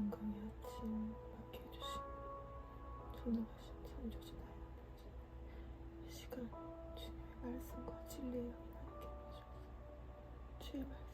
건강의 아침 맞게 해주시고. 전능하신 창조주 나의 아버지. 이 시간 주님의 말씀과 진리의 영이 함께 하셔서 주의 말씀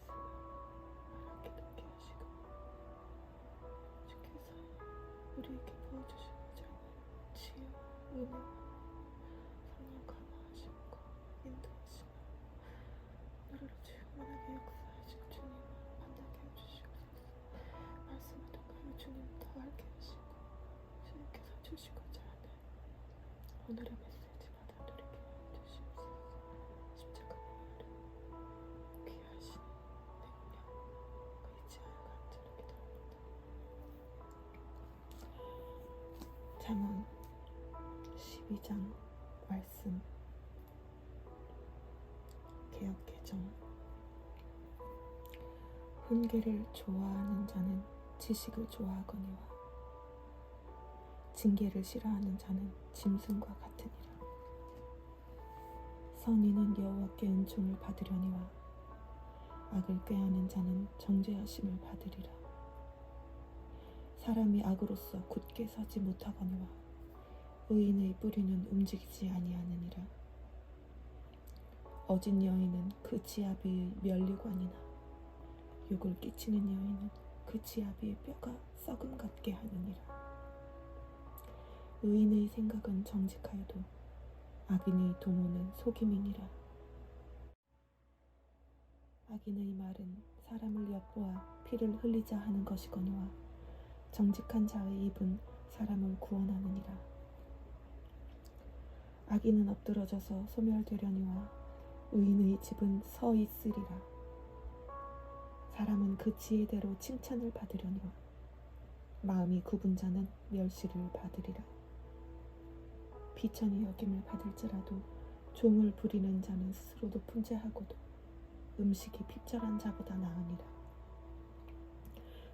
오늘의 메시지 받아들이게 해주시옵소서 십자가의 이름 귀하신 능력 의지하여 간절히 기도합니다. 잠언 12장 말씀. 개혁 개정. 훈계를 좋아하는 자는 지식을 좋아하거니와 징계를 싫어하는 자는 짐승과 같으니라. 선인은 여호와께 은총을 받으려니와 악을 꾀하는 자는 정죄하심을 받으리라. 사람이 악으로서 굳게 서지 못하거니와 의인의 뿌리는 움직이지 아니하느니라. 어진 여인은 그 지아비의 면류관이나 욕을 끼치는 여인은 그 지아비의 뼈가 썩음 같게 하느니라. 의인의 생각은 정직하여도 악인의 도모는 속임이니라. 악인의 말은 사람을 엿보아 피를 흘리자 하는 것이거니와 정직한 자의 입은 사람을 구원하느니라. 악인은 엎드러져서 소멸되려니와 의인의 집은 서 있으리라. 사람은 그 지혜대로 칭찬을 받으려니와 마음이 굽은 자는 멸시를 받으리라. 비천이 여김을 받을지라도 종을 부리는 자는 스스로도 풍재하고도 음식이 핍절한 자보다 나으니라.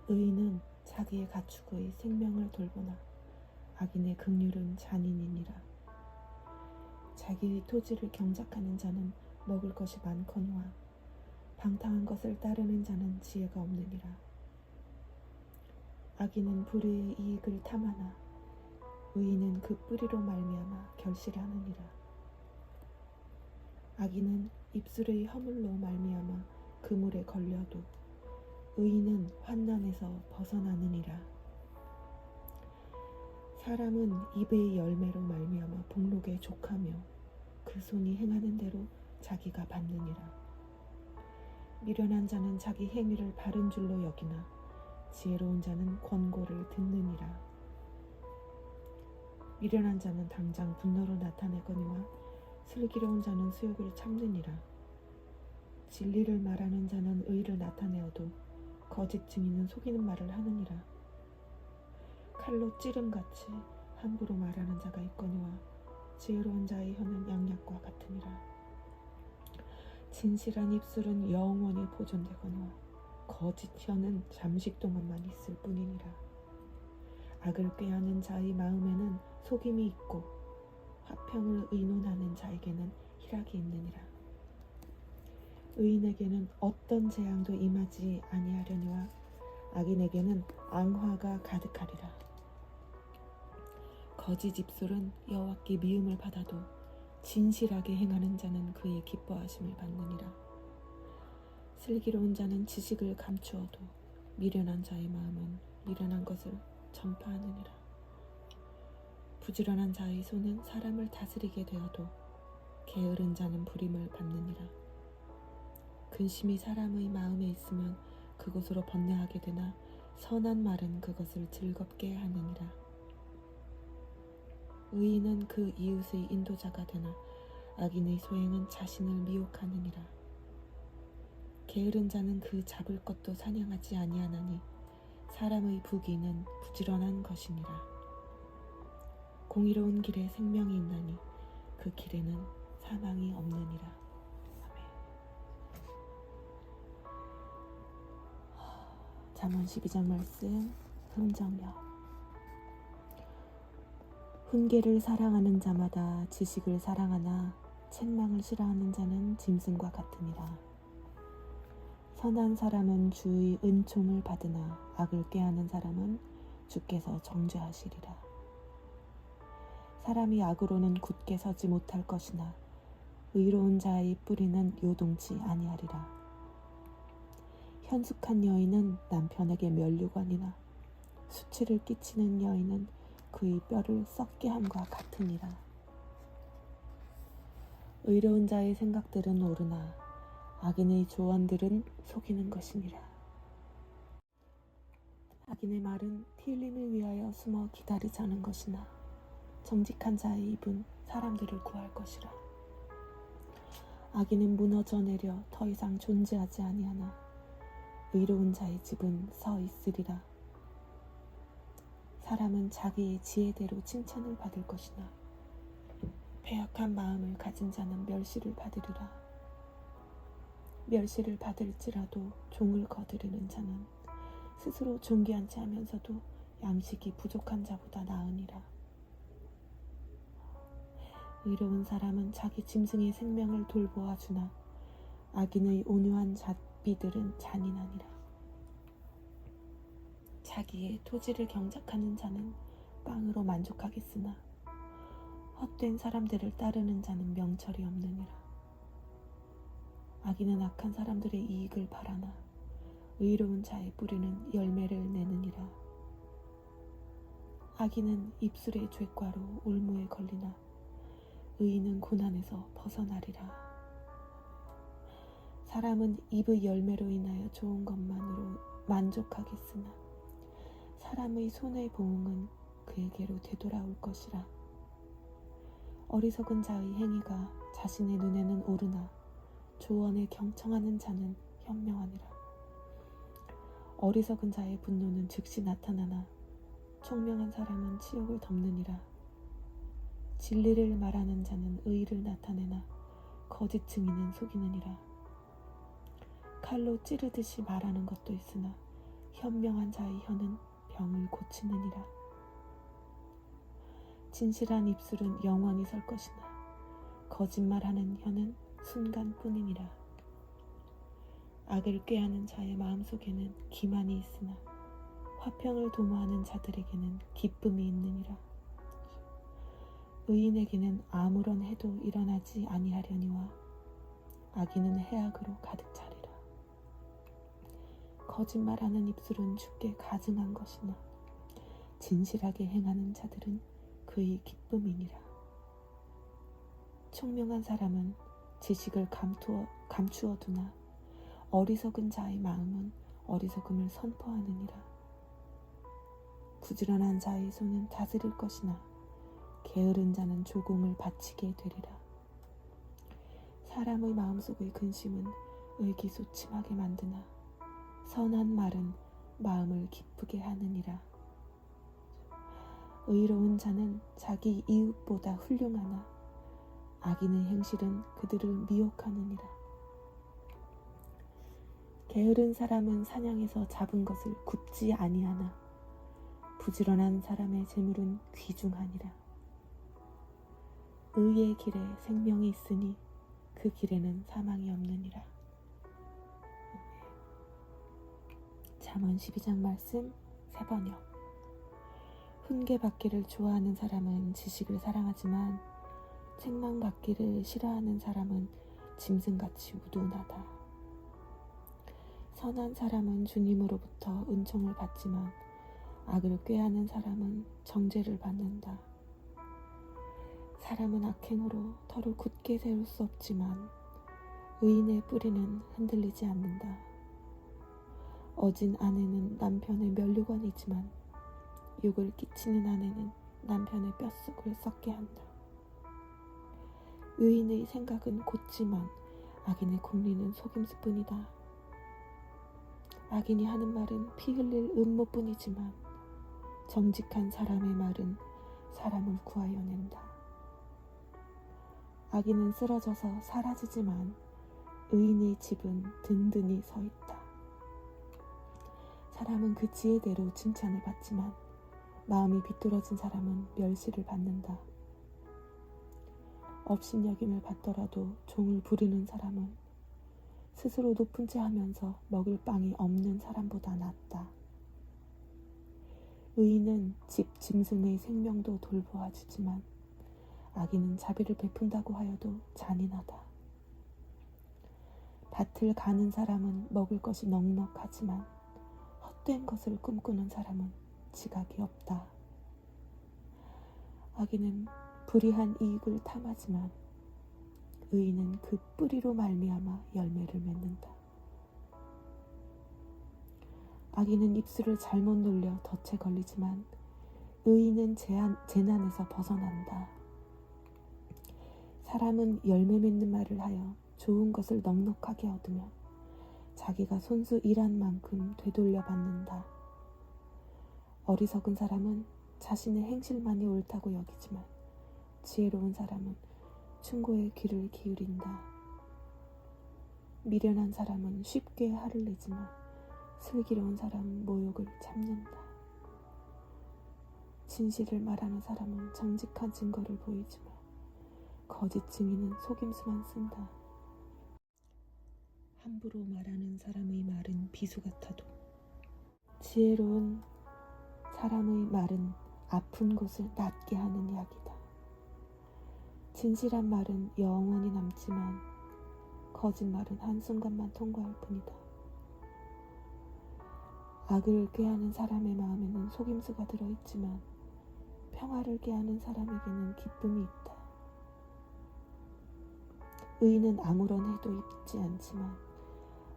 의인은 자기의 가축의 생명을 돌보나 악인의 극률은 잔인이니라. 자기의 토지를 경작하는 자는 먹을 것이 많거니와 방탕한 것을 따르는 자는 지혜가 없느니라. 악인은 불의의 이익을 탐하나 의인은 그 뿌리로 말미암아 결실하느니라. 악인은 입술의 허물로 말미암아 그물에 걸려도 의인은 환난에서 벗어나느니라. 사람은 입의 열매로 말미암아 복록에 족하며 그 손이 행하는 대로 자기가 받느니라. 미련한 자는 자기 행위를 바른 줄로 여기나 지혜로운 자는 권고를 듣느니라. 미련한 자는 당장 분노로 나타내거니와 슬기로운 자는 수욕을 참느니라. 진리를 말하는 자는 의를 나타내어도 거짓 증인은 속이는 말을 하느니라. 칼로 찌름같이 함부로 말하는 자가 있거니와 지혜로운 자의 혀는 양약과 같으니라. 진실한 입술은 영원히 보존되거니와 거짓 혀는 잠시 동안만 있을 뿐이니라. 악을 꾀하는 자의 마음에는 속임이 있고 화평을 의논하는 자에게는 희락이 있느니라. 의인에게는 어떤 재앙도 임하지 아니하려니와 악인에게는 앙화가 가득하리라. 거짓 입술은 여호와께 미움을 받아도 진실하게 행하는 자는 그의 기뻐하심을 받느니라. 슬기로운 자는 지식을 감추어도 미련한 자의 마음은 미련한 것을 전파하느니라. 부지런한 자의 손은 사람을 다스리게 되어도 게으른 자는 부림을 받느니라. 근심이 사람의 마음에 있으면 그곳으로 번뇌하게 되나 선한 말은 그것을 즐겁게 하느니라. 의인은 그 이웃의 인도자가 되나 악인의 소행은 자신을 미혹하느니라. 게으른 자는 그 잡을 것도 사냥하지 아니하나니 사람의 부귀는 부지런한 것이니라. 공의로운 길에 생명이 있나니 그 길에는 사망이 없느니라. 아멘. 잠언 12장 말씀 흥정력 훈계를 사랑하는 자마다 지식을 사랑하나 책망을 싫어하는 자는 짐승과 같으니라. 선한 사람은 주의 은총을 받으나 악을 꾀하는 사람은 주께서 정죄하시리라. 사람이 악으로는 굳게 서지 못할 것이나 의로운 자의 뿌리는 요동치 아니하리라. 현숙한 여인은 남편에게 면류관이나 수치를 끼치는 여인은 그의 뼈를 썩게 함과 같으니라. 의로운 자의 생각들은 옳으나 악인의 조언들은 속이는 것이니라. 악인의 말은 틸림을 위하여 숨어 기다리자는 것이나 정직한 자의 입은 사람들을 구할 것이라. 악인은 무너져 내려 더 이상 존재하지 아니하나 의로운 자의 집은 서 있으리라. 사람은 자기의 지혜대로 칭찬을 받을 것이나 배약한 마음을 가진 자는 멸시를 받으리라. 멸시를 받을지라도 종을 거두르는 자는 스스로 존귀한 체 하면서도 양식이 부족한 자보다 나으니라. 의로운 사람은 자기 짐승의 생명을 돌보아 주나 악인의 온유한 잣비들은 잔인하니라. 자기의 토지를 경작하는 자는 빵으로 만족하겠으나 헛된 사람들을 따르는 자는 명철이 없느니라. 악인은 악한 사람들의 이익을 바라나 의로운 자의 뿌리는 열매를 내느니라. 악인은 입술의 죄과로 올무에 걸리나 의인은 고난에서 벗어나리라. 사람은 입의 열매로 인하여 좋은 것만으로 만족하겠으나 사람의 손의 보응은 그에게로 되돌아올 것이라. 어리석은 자의 행위가 자신의 눈에는 옳으나 조언에 경청하는 자는 현명하니라. 어리석은 자의 분노는 즉시 나타나나 총명한 사람은 치욕을 덮느니라. 진리를 말하는 자는 의를 나타내나 거짓 증인은 속이느니라. 칼로 찌르듯이 말하는 것도 있으나 현명한 자의 혀는 병을 고치느니라. 진실한 입술은 영원히 설 것이나 거짓말하는 혀는 순간뿐이니라. 악을 꾀하는 자의 마음속에는 기만이 있으나 화평을 도모하는 자들에게는 기쁨이 있느니라. 의인에게는 아무런 해도 일어나지 아니하려니와 악인은 해악으로 가득 차리라. 거짓말하는 입술은 주께 가증한 것이나 진실하게 행하는 자들은 그의 기쁨이니라. 총명한 사람은 지식을 감투어, 감추어 두나 어리석은 자의 마음은 어리석음을 선포하느니라. 부지런한 자의 손은 다스릴 것이나 게으른 자는 조공을 바치게 되리라. 사람의 마음속의 근심은 의기소침하게 만드나 선한 말은 마음을 기쁘게 하느니라. 의로운 자는 자기 이웃보다 훌륭하나 악인의 행실은 그들을 미혹하느니라. 게으른 사람은 사냥에서 잡은 것을 굽지 아니하나 부지런한 사람의 재물은 귀중하니라. 의의 길에 생명이 있으니 그 길에는 사망이 없느니라. 잠언 12장 말씀 세 번역. 훈계 받기를 좋아하는 사람은 지식을 사랑하지만 책망 받기를 싫어하는 사람은 짐승같이 우둔하다. 선한 사람은 주님으로부터 은총을 받지만 악을 꾀하는 사람은 정죄를 받는다. 사람은 악행으로 털을 굳게 세울 수 없지만 의인의 뿌리는 흔들리지 않는다. 어진 아내는 남편의 면류관이지만 욕을 끼치는 아내는 남편의 뼛속을 썩게 한다. 의인의 생각은 곧지만 악인의 공리는 속임수뿐이다. 악인이 하는 말은 피 흘릴 음모뿐이지만 정직한 사람의 말은 사람을 구하여 낸다. 악인은 쓰러져서 사라지지만 의인의 집은 든든히 서 있다. 사람은 그 지혜대로 칭찬을 받지만 마음이 비뚤어진 사람은 멸시를 받는다. 업신여김을 받더라도 종을 부르는 사람은 스스로 높은 채 하면서 먹을 빵이 없는 사람보다 낫다. 의인은 집 짐승의 생명도 돌보아 주지만 악인은 자비를 베푼다고 하여도 잔인하다. 밭을 가는 사람은 먹을 것이 넉넉하지만 헛된 것을 꿈꾸는 사람은 지각이 없다. 악인은 불의한 이익을 탐하지만 의인은 그 뿌리로 말미암아 열매를 맺는다. 악인은 입술을 잘못 놀려 덫에 걸리지만 의인은 재한, 재난에서 벗어난다. 사람은 열매 맺는 말을 하여 좋은 것을 넉넉하게 얻으며 자기가 손수 일한 만큼 되돌려 받는다. 어리석은 사람은 자신의 행실만이 옳다고 여기지만 지혜로운 사람은 충고의 귀를 기울인다. 미련한 사람은 쉽게 화를 내지만 슬기로운 사람은 모욕을 참는다. 진실을 말하는 사람은 정직한 증거를 보이지만 거짓 증인은 속임수만 쓴다. 함부로 말하는 사람의 말은 비수 같아도 지혜로운 사람의 말은 아픈 곳을 낫게 하는 약이다. 진실한 말은 영원히 남지만 거짓말은 한순간만 통과할 뿐이다. 악을 꾀하는 사람의 마음에는 속임수가 들어있지만 평화를 꾀하는 사람에게는 기쁨이 있다. 의인은 아무런 해도 입지 않지만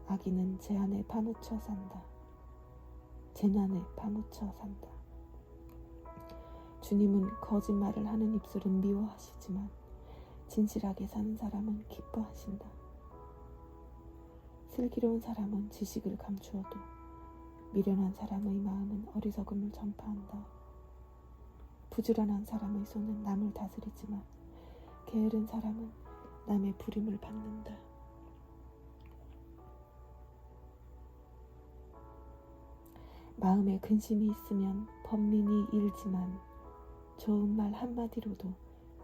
악인은 재난에 파묻혀 산다. 재난에 파묻혀 산다. 주님은 거짓말을 하는 입술은 미워하시지만 진실하게 사는 사람은 기뻐하신다. 슬기로운 사람은 지식을 감추어도 미련한 사람의 마음은 어리석음을 전파한다. 부지런한 사람의 손은 남을 다스리지만 게으른 사람은 남의 부림을 받는다. 마음에 근심이 있으면 번민이 일지만 좋은 말 한마디로도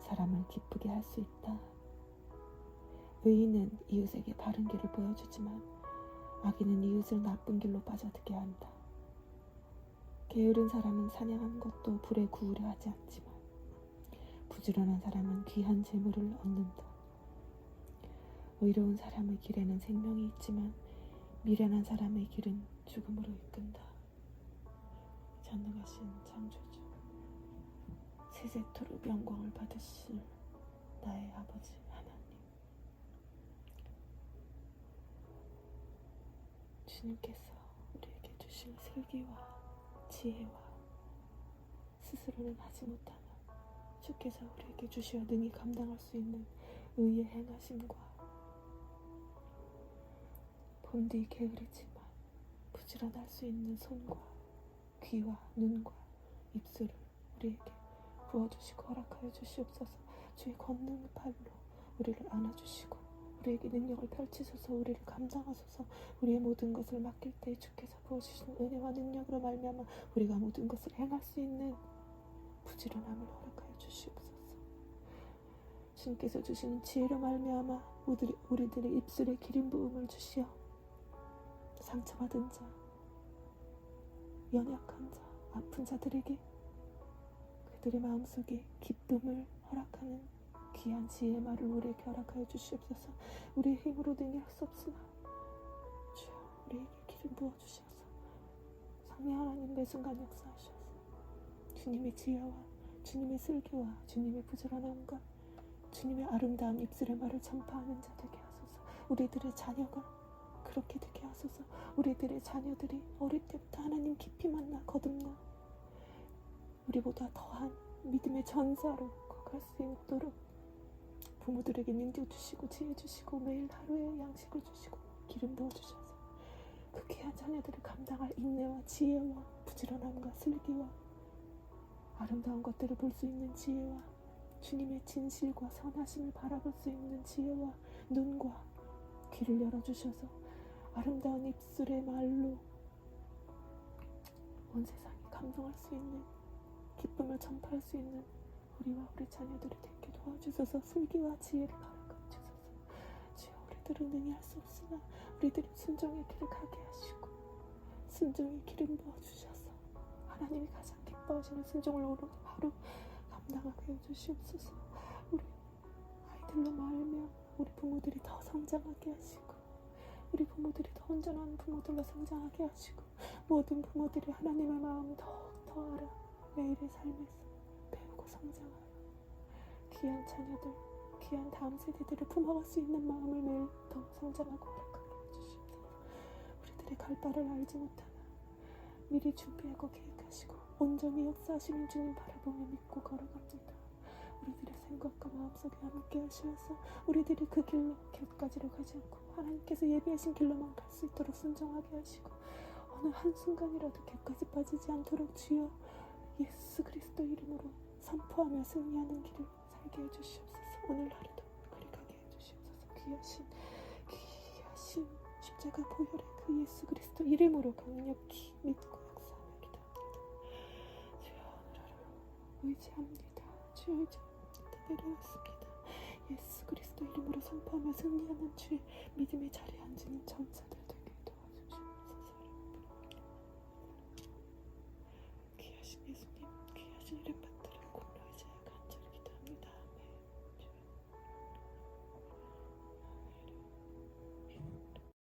사람을 기쁘게 할 수 있다. 의인은 이웃에게 바른 길을 보여주지만 악인은 이웃을 나쁜 길로 빠져들게 한다. 게으른 사람은 사냥한 것도 불에 구우려 하지 않지만 부지런한 사람은 귀한 재물을 얻는다. 의로운 사람의 길에는 생명이 있지만 미련한 사람의 길은 죽음으로 이끈다. 전능하신 창조주 세세토록 영광을 받으실 나의 아버지 하나님 주님께서 우리에게 주신 슬기와 지혜와 스스로는 하지 못하는 주께서 우리에게 주시어 능히 감당할 수 있는 의의 행하심과 본디 게으르지만 부지런할 수 있는 손과 귀와 눈과 입술을 우리에게 부어주시고 허락하여 주시옵소서. 주의 권능 팔로 우리를 안아주시고 우리에게 능력을 펼치소서. 우리를 감당하소서. 우리의 모든 것을 맡길 때 주께서 부어주시는 은혜와 능력으로 말미암아 우리가 모든 것을 행할 수 있는 부지런함을 허락하여 주시옵소서. 주님께서 주시는 지혜로 말미암아 우리들의, 우리들의 입술에 기름 부음을 주시어 상처받은 자 연약한 자 아픈 자들에게 그들의 마음속에 기쁨을 허락하는 귀한 지혜의 말을 우리에게 허락하여 주시옵소서. 우리의 힘으로 능히 할수 없으나 주여 우리에게 기름 부어주셔서 성령 하나님 매 순간 역사하셔서 주님의 지혜와 주님의 슬기와 주님의 부지런함과 주님의 아름다운 입술의 말을 전파하는 자 되게 하소서. 우리들의 자녀가 그렇게 되게 하소서. 우리들의 자녀들이 어릴 때부터 하나님 깊이 만나 거듭나 우리보다 더한 믿음의 전사로 거갈 수 있도록 부모들에게 능력 주시고 지혜 주시고 매일 하루에 양식을 주시고 기름 부어 주셔서 그 귀한 자녀들을 감당할 인내와 지혜와 부지런함과 슬기와 아름다운 것들을 볼 수 있는 지혜와 주님의 진실과 선하심을 바라볼 수 있는 지혜와 눈과 귀를 열어주셔서 아름다운 입술의 말로 온 세상이 감동할 수 있는 기쁨을 전파할 수 있는 우리와 우리 자녀들이 되게 도와주셔서 슬기와 지혜를 허락하여 주소서. 주여 우리들은 능히 할 수 없으나 우리들이 순종의 길을 가게 하시고 순종의 길을 부어주셔서 하나님이 가장 기뻐하시는 순종을 오늘 하루 감당하게 해주시옵소서. 우리 아이들로 말며 우리 부모들이 더 성장하게 하시고 우리 부모들이 더 온전한 부모들로 성장하게 하시고 모든 부모들이 하나님의 마음 더더 알아 매일의 삶에서 배우고 성장하여 귀한 자녀들 귀한 다음 세대들을 품어갈 수 있는 마음을 매일 더 성장하고 활약하게 해주시옵소서. 우리들의 갈 바를 알지 못하나 미리 준비하고 계획하시고 온전히 역사하시는 주님 바라보며 믿고 걸어갑니다 우리들의 생각과 마음속에 함께 하시어서 우리들이 그 길로 곁까지로 가지 않고 하나님께서 예비하신 길로만 갈 수 있도록 순종하게 하시고 어느 한순간이라도 곁까지 빠지지 않도록 주여 예수 그리스도 이름으로 선포하며 승리하는 길을 살게 해주시옵소서. 오늘 하루도 그리 가게 해주시옵소서. 귀하신 귀하신 십자가 보혈의 그 예수 그리스도 이름으로 강력히 믿고 역사하며 기도합니다. 주여 오늘 하루 의지합니다. 주여 의지 내려왔습니다. 예수 그리스도 이름으로 선포하며 승리하는 주의 믿음의 자리에 앉는 전사들 되게 도와주시옵소서. 귀하신 예수님 귀하신 이름